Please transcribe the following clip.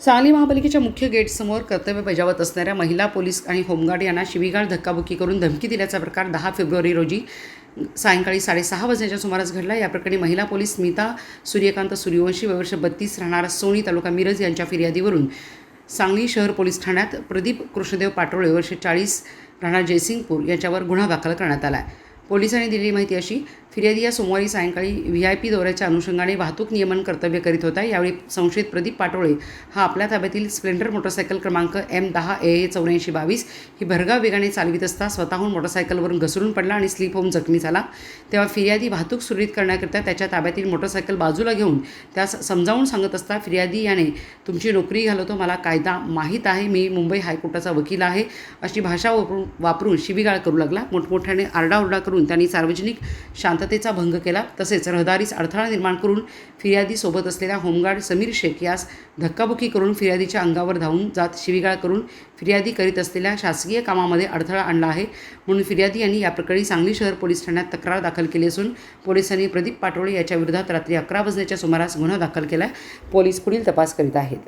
सांगली महापालिकेच्या मुख्य गेटसमोर कर्तव्य बजावत असणाऱ्या महिला पोलीस आणि होमगार्ड यांना शिवीगाळ धक्काबुक्की करून धमकी दिल्याचा प्रकार दहा फेब्रुवारी रोजी सायंकाळी साडेसहा वाजण्याच्या सुमारास घडला. या प्रकरणी महिला पोलीस स्मिता सूर्यकांत सूर्यवंशी वर्ष बत्तीस राहणारा सोनी तालुका मिरज यांच्या फिर्यादीवरून सांगली शहर पोलीस ठाण्यात प्रदीप कृष्णदेव पाटोळे वर्ष चाळीस राहणार जयसिंगपूर यांच्यावर गुन्हा दाखल करण्यात आला आहे. पोलिसांनी दिलेली माहिती अशी फिर्यादी या सोमवारी सायंकाळी व्ही आय पी दौऱ्याच्या अनुषंगाने वाहतूक नियमन कर्तव्य करीत होता. यावेळी संशयित प्रदीप पाटोळे हा आपल्या ताब्यातील स्प्लेंडर मोटरसायकल क्रमांक एम दहा ए ए चौऱ्याऐंशी बावीस ही भरगाव वेगाने चालवित असता स्वतःहून मोटरसायकलवरून घसरून पडला आणि स्लिप होऊन जखमी झाला. तेव्हा फिर्यादी वाहतूक सुरळीत करण्याकरिता त्याच्या ताब्यातील मोटरसायकल बाजूला घेऊन त्यास समजावून सांगत असता फिर्यादी याने तुमची नोकरी घालवतो मला कायदा माहीत आहे मी मुंबई हायकोर्टाचा वकील आहे अशी भाषा वापरून वापरून शिबिगाळ करू लागला. मोठमोठ्याने आरडाओरडा करून त्यांनी सार्वजनिक शांत शांततेचा भंग केला. तसेच रहदारीस अडथळा निर्माण करून फिर्यादीसोबत असलेला असलेल्या होमगार्ड समीर शेख यास धक्काबुक्की करून फिर्यादीच्या अंगावर धावून जात शिवीगाळ करून फिर्यादी करीत असलेल्या शासकीय कामामध्ये अडथळा आणला आहे. म्हणून फिर्यादी यांनी या प्रकरणी सांगली शहर पोलीस ठाण्यात तक्रार दाखल केली असून पोलिसांनी प्रदीप पाटोळे याच्या विरोधात रात्री अकरा वाजण्याच्या सुमारास गुन्हा दाखल केला आहे पोलीस पुढील तपास करीत आहेत.